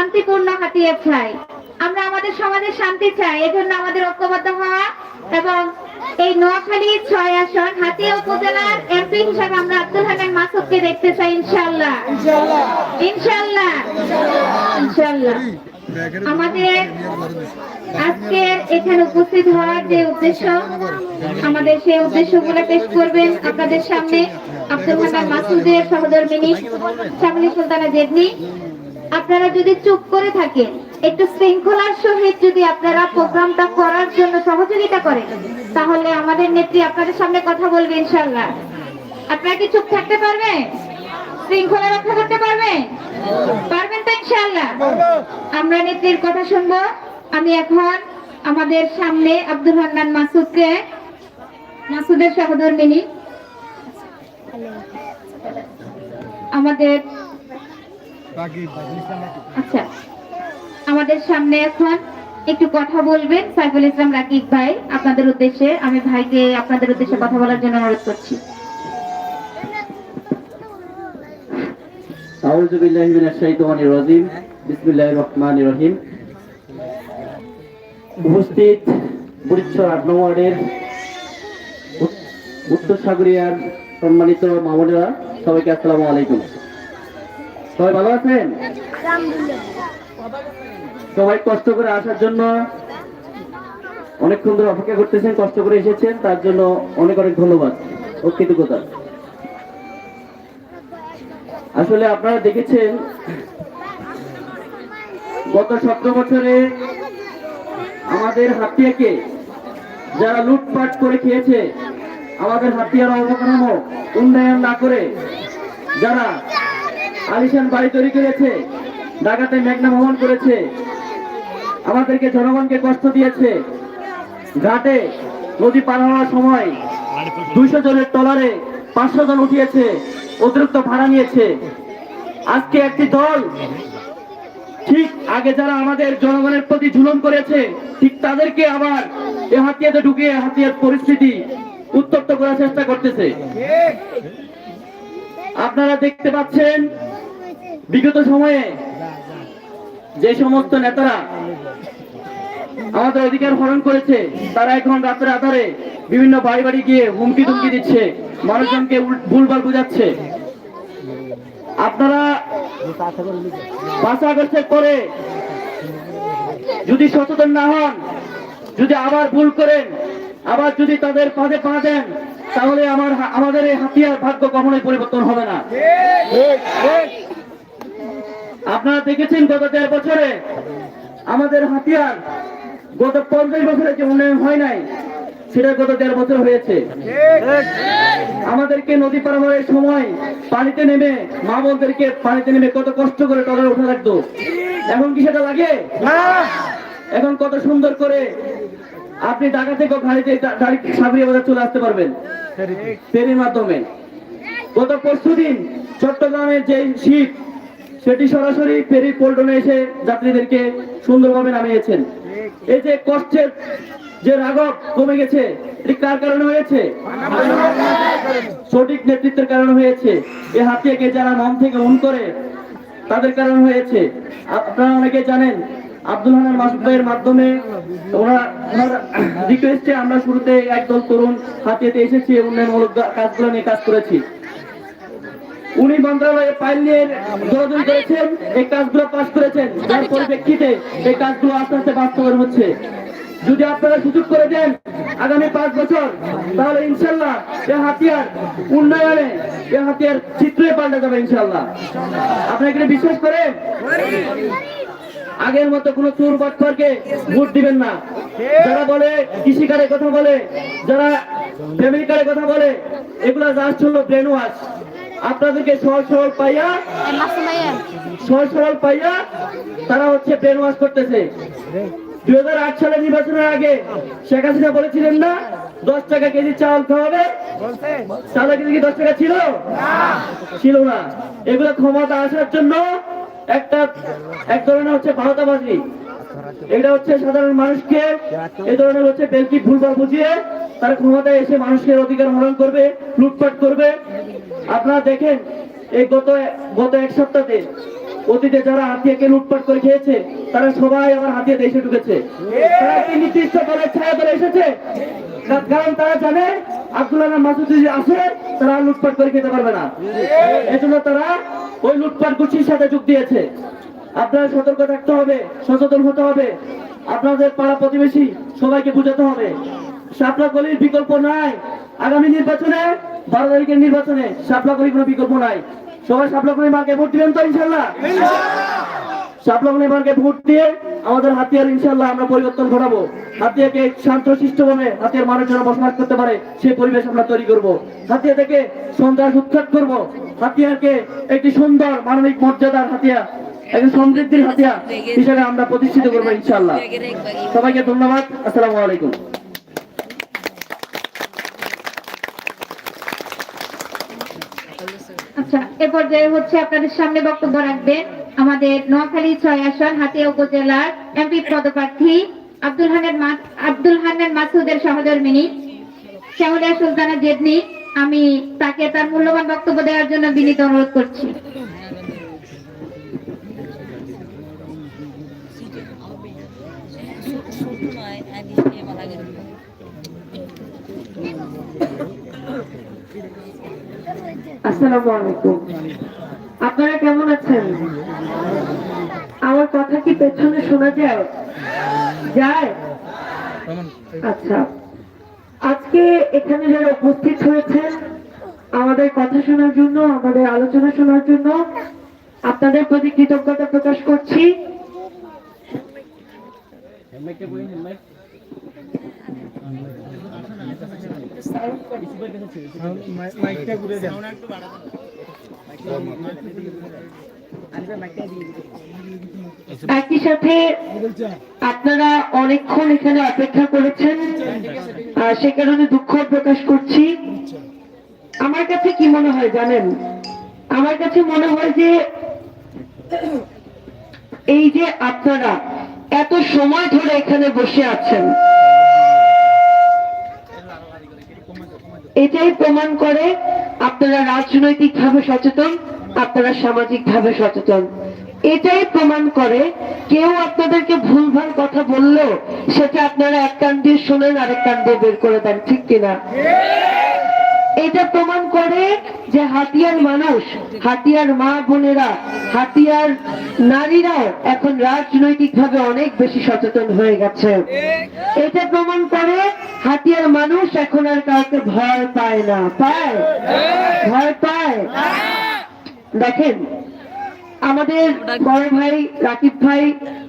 শান্তিপূর্ণ হাতিয়ার চাই। আমরা আমাদের সমাজে শান্তি চাই, এজন্য আমাদের ঐক্যবদ্ধ হওয়া এবং এই নোয়াখালী ছয় আসন হাতিয়া উপজেলার এমপি হিসাবে আমরা আব্দুল হান্নান মাসুদকে দেখতে চাই ইনশাল্লাহ ইনশাল্লাহ ইনশাল্লাহ আমাদের আজকের এখানে উপস্থিত হওয়ার যে উদ্দেশ্য, আমাদের সেই উদ্দেশ্য উদ্দেশ্যগুলো পেশ করবেন আপনাদের সামনে আব্দুল হান্নান মাসুদের সহধর্মিনী শ্যামলী সুলতানা জেদনি আপনারা যদি চুপ করে থাকেন, একটু শৃঙ্খলার সহিত যদি আপনারা প্রোগ্রামটা করার জন্য সহযোগিতা করেন, তাহলে আমাদের নেত্রী আপনাদের সামনে কথা বলবে ইনশাল্লাহ আপনারা কি চুপ থাকতে পারবেন? শৃঙ্খলা রক্ষা করতে পারবেন? পারবেন তো ইনশাল্লাহ আমরা নেত্রীর কথা শুনব। আমি এখন আমাদের সামনে আব্দুল হান্নান মাসুদকে, মাসুদের সহধর্মিনী, আমাদের আচ্ছা আমাদের সামনে এখন একটু কথা বলবেন সাইফুল ইসলাম রাকিব ভাই আপনাদের উদ্দেশ্যে। আমি ভাইকে আপনাদের উদ্দেশ্যে কথা বলার জন্য অনুরোধ করছি। আউযু বিল্লাহি মিনাশ শাইতানির রাজিম বিসমিল্লাহির রহমানির রহিম। উপস্থিত বুড়িচর আট নং ওয়ার্ডের উত- উত্তর সাগরিয়ার সম্মানিত মামুনেরা সবাইকে আসসালামু আলাইকুম। সবাই ভালো আছেন? সবাই কষ্ট করে আসার জন্য অনেকক্ষণ ধরে অপেক্ষা করতেছেন কষ্ট করে এসেছেন তার জন্য অনেক অনেক ধন্যবাদ ও কৃতজ্ঞতা আসলে আপনারা দেখেছেন গত সতেরো বছরে আমাদের হাতিয়াকে যারা লুটপাট করে খেয়েছে আমাদের হাতিয়ার অবকাঠামো উন্নয়ন না করে যারা আলিশান বাড়ি তৈরি করেছে। ঢাকাতে মেঘনা ভ্রমণ করেছে। আমাদেরকে জনগণকে কষ্ট দিয়েছে। ঘাটে নদী পার হওয়ার সময় দুইশো জনের টলারে পাঁচশো জন উঠিয়েছে, অতিরিক্ত ভাড়া নিয়েছে। আজকে একটি দল ঠিক আগে যারা আমাদের জনগণের প্রতি জুলুম করেছে, ঠিক তাদেরকে আবার এ হাতিয়াতে ঢুকিয়ে হাতিয়ার পরিস্থিতি উত্তপ্ত করার চেষ্টা করতেছে। আপনারা দেখতে পাচ্ছেন বিগত সময়ে যে সমস্ত নেতারা আমাদের অধিকার হরণ করেছে, তারা এখন রাতের আধারে বিভিন্ন বাড়ি বাড়ি গিয়ে হুমকি ধুমকি দিচ্ছে, মানুষজনকে ভুলভাল বুঝাচ্ছে। আপনারা পাঁচ আগস্টের পরে যদি সচেতন না হন, যদি আবার ভুল করেন, আবার যদি তাদের পাঁচে পা দেন, তাহলে আমার আমাদের এই হাতিয়ার ভাগ্য কখনোই পরিবর্তন হবে না। আপনারা দেখেছেন গত দেড় বছরে আমাদের হাতিয়ার গত পঞ্চাশ বছরে যে উন্নয়ন হয় নাই সেটা গত দেড় বছর হয়েছে। আমাদেরকে নদী পারাপারের সময় পানিতে নেমে মা বোনদেরকে পানিতে নেমে কত কষ্ট করে টলার উঠে রাখতো এখন কি সেটা লাগে? এখন কত সুন্দর করে আপনি ঢাকা থেকে গাড়িতে গাড়ি সাবরিয়া বাজার চলে আসতে পারবেন। ট্রেনের মাধ্যমে। গত পরশু দিন চট্টগ্রামের যে শীত সেটি সরাসরি ফেরি পল্টনে এসে যাত্রীদেরকে সুন্দরভাবে নামিয়েছেন। এই যে কষ্টের যে রাগব কমে গেছে, এটি কার কারণে হয়েছে? সঠিক নেতৃত্বের কারণে হয়েছে। এ হাতিয়াকে যারা মন থেকে মন করে, তাদের কারণে হয়েছে। আপনারা অনেকে জানেন, আব্দুল হানান মাসুদ ভাইয়ের মাধ্যমে ওনার রিকোয়েস্টে আমরা শুরুতে একদল তরুণ হাতিয়াতে এসেছি উন্নয়নমূলক কাজগুলো নিয়ে কাজ করেছি। উনি মন্ত্রণালয়ে ফাইল নিয়ে দৌড়াদৌড়ি করেছেন, এই কাজগুলো পাস করেছেন। যার পরিপ্রেক্ষিতে এই কাজগুলো আস্তে আস্তে বাস্তবায়ন হচ্ছে। যদি আপনারা সুযোগ করে দেন আগামী পাঁচ বছর, তাহলে ইনশাল্লাহ এ হাতিয়ার উন্নয়নে, এ হাতিয়ার চিত্রে পাল্টে যাবে ইনশাল্লাহ। আপনারা এখানে বিশ্বাস করেন? আগের মতো কোন চোর বাটপারকে ভোট দিবেন না। যারা বলে কৃষি কার্ডের কথা বলে, যারা ফ্যামিলি কার্ডের কথা বলে, এগুলা জাস্ট হলো ব্রেন ওয়াশ আপনাদেরকে সহজ সরল পাইয়া সহজ সরল পাইয়া তারা হচ্ছে ব্রেন ওয়াশ করতেছে। দুই হাজার আট সালের নির্বাচনের আগে শেখ হাসিনা বলেছিলেন না দশ টাকা কেজি চাল খাওয়াবে। চালের কেজি কি দশ টাকা ছিল? ছিল না। এগুলো ক্ষমতা আসার জন্য একটা এক ধরনের হচ্ছে ভারতাবাজি। এটা হচ্ছে সাধারণ মানুষকে এ ধরনের হচ্ছে বেলকি ভুলভাল বুঝিয়ে তারা ক্ষমতায় এসে মানুষের অধিকার হরণ করবে লুটপাট করবে। আপনারা দেখেন, এই গত গত এক সপ্তাহে অতীতে যারা হাতিয়াকে লুটপাট করে খেয়েছে, তারা সবাই আবার হাতিয়া দেশে ঢুকেছে। তারা কি নির্দিষ্ট দলের ছায়া দলে এসেছে? কারণ তারা জানে আব্দুল্লাহ মাসুদ যদি আসে, তারা লুটপাট করে খেতে পারবে না। এজন্য তারা ওই লুটপাট গুছির সাথে যোগ দিয়েছে। আপনারা সতর্ক থাকতে হবে, সচেতন হতে হবে। আপনাদের পাড়া প্রতিবেশী সবাইকে বুঝাতে হবে। শাপলা গলির বিকল্প নাই। আগামী নির্বাচনে বারো তারিখের নির্বাচনে শাপলা গলির কোনো বিকল্প নাই। সবাই শাপলা গলির মার্কে ভোট দিবেন তো ইনশাল্লাহ মার্কে ভোট দিয়ে আমাদের হাতিয়ার ইনশাল্লাহ আমরা পরিবর্তন ঘটাবো। হাতিয়াকে শান্ত শিষ্টভাবে হাতিয়ার মানুষজনের বসবাস করতে পারে সেই পরিবেশ আমরা তৈরি করব। হাতিয়া থেকে সন্ত্রাস উৎখাত করব। হাতিয়ারকে একটি সুন্দর মানবিক মর্যাদার হাতিয়া একটি সমৃদ্ধির হাতিয়া হিসেবে আমরা প্রতিষ্ঠিত করব ইনশাল্লাহ সবাইকে ধন্যবাদ। আসসালামু আলাইকুম। আচ্ছা এ পর্যায়ে হচ্ছে আপনাদের সামনে বক্তব্য রাখবেন আমাদের নোয়াখালী ছয় আসন, হাতিয়া উপজেলার এমপি পদপ্রার্থী আব্দুল হানের আব্দুল হান্নান মাসুদের সহধর্মিনী শ্যামলিয়া সুলতানা জেদনি আমি তাকে তার মূল্যবান বক্তব্য দেওয়ার জন্য বিনীত অনুরোধ করছি। আসসালামু আলাইকুম। আপনারা কেমন আছেন? আমার কথা কি পেছনে শোনা যায়? যায়? আচ্ছা। আজকে এখানে যারা উপস্থিত হয়েছেন, আমাদের কথা শোনার জন্য, আমাদের আলোচনা শোনার জন্য, আপনাদের প্রতি কৃতজ্ঞতা প্রকাশ করছি। একই সাথে আপনারা অনেকক্ষণ এখানে অপেক্ষা করেছেন সে কারণে দুঃখ প্রকাশ করছি। আমার কাছে কি মনে হয় জানেন? আমার কাছে মনে হয় যে এই যে আপনারা এত সময় ধরে এখানে বসে আছেন এটাই প্রমাণ করে আপনারা রাজনৈতিক ভাবে সচেতন, আপনারা সামাজিক ভাবে সচেতন। এটাই প্রমাণ করে কেউ আপনাদেরকে ভুলভাল কথা বললেও সেটা আপনারা এক কান দিয়ে শোনেন, আরেক কান দিয়ে বের করে দেন, ঠিক কিনা? এটা প্রমাণ করে যে হাতিয়ার মানুষ, হাতিয়ার মা বোনেরা, হাতিয়ার নারীরাও এখন রাজনৈতিক ভাবে অনেক বেশি সচেতন হয়ে গেছে। এটা প্রমাণ করে হাতিয়ার মানুষ এখন আর কাউকে ভয় পায় না। পায়। ভয় পায়। দেখেন, আমাদের বড় ভাই রাকিব ভাই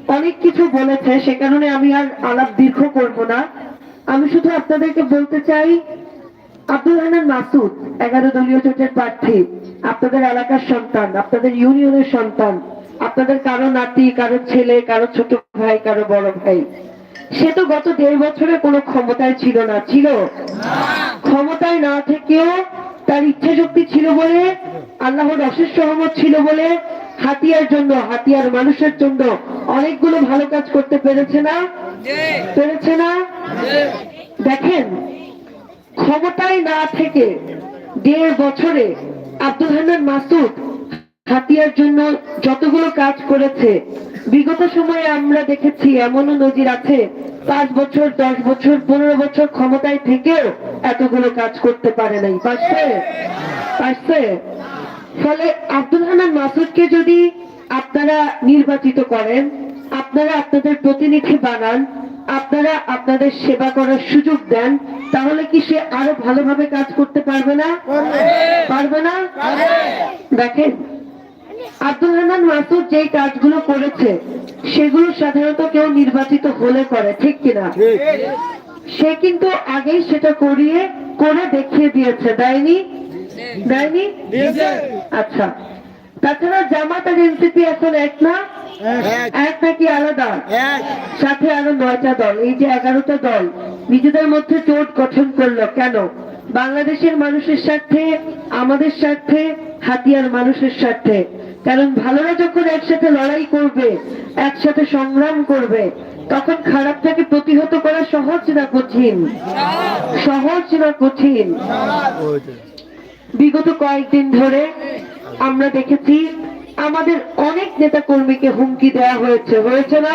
অনেক কিছু বলেছে, সে কারণে আমি আর আলাপ দীর্ঘ করব না। আমি শুধু আপনাদেরকে বলতে চাই আব্দুল হান্নান মাসুদ এগারো দলীয় জোটের প্রার্থী। আপনাদের এলাকার সন্তান আপনাদের ইউনিয়নের সন্তান আপনাদের কারও নাতি কারও ছেলে কারও ছোট ভাই কারও বড় ভাই। সে তো গত দেড় বছরে কোনো ক্ষমতায় ছিল না ছিল। ক্ষমতায় না থেকেও তার ইচ্ছা শক্তি ছিল বলে আল্লাহর অশেষ সহমত ছিল বলে হাতিয়ার জন্য হাতিয়ার মানুষের জন্য অনেকগুলো ভালো কাজ করতে পেরেছে না? পেরেছে না? দেখেন ক্ষমতায় না থেকে দেড় বছরে আব্দুল হান্নান মাসুদ হাতিয়ার জন্য যতগুলো কাজ করেছে, বিগত সময়ে আমরা দেখেছি এমনও নজির আছে, পাঁচ বছর, দশ বছর, পনেরো বছর ক্ষমতায় থেকেও এতগুলো কাজ করতে পারে নাই। পারছে? পারছে? ফলে আব্দুল হান্নান মাসুদকে যদি আপনারা নির্বাচিত করেন, আপনারা আপনাদের প্রতিনিধি বানান আপনারা আপনাদের সেবা করার সুযোগ দেন তাহলে কি সে আরও ভালোভাবে কাজ করতে পারবে না? পারবে না? দেখেন আব্দুল রহমান মাসুদ যে কাজগুলো করেছে সেগুলো সাধারণত কেউ নির্বাচিত হলে করে ঠিক কিনা? সে কিন্তু আগেই সেটা করিয়ে করে দেখিয়ে দিয়েছে দেয়নি? দেয়নি? আচ্ছা। তাছাড়া জামাত আর এনসিপি এখন এক না? এক। নাকি আলাদা? সাথে আরও নয়টা দল এই যে এগারোটা দল নিজেদের মধ্যে জোট গঠন করল কেন? বাংলাদেশের মানুষের স্বার্থে আমাদের স্বার্থে হাতিয়ার মানুষের স্বার্থে। কারণ ভালোরা যখন একসাথে লড়াই করবে একসাথে সংগ্রাম করবে তখন খারাপটাকে প্রতিহত করা সহজ না কঠিন? সহজ না কঠিন? বিগত কয়েকদিন ধরে আমরা দেখেছি আমাদের অনেক নেতা কর্মীকে হুমকি দেওয়া হয়েছে হয়েছে না?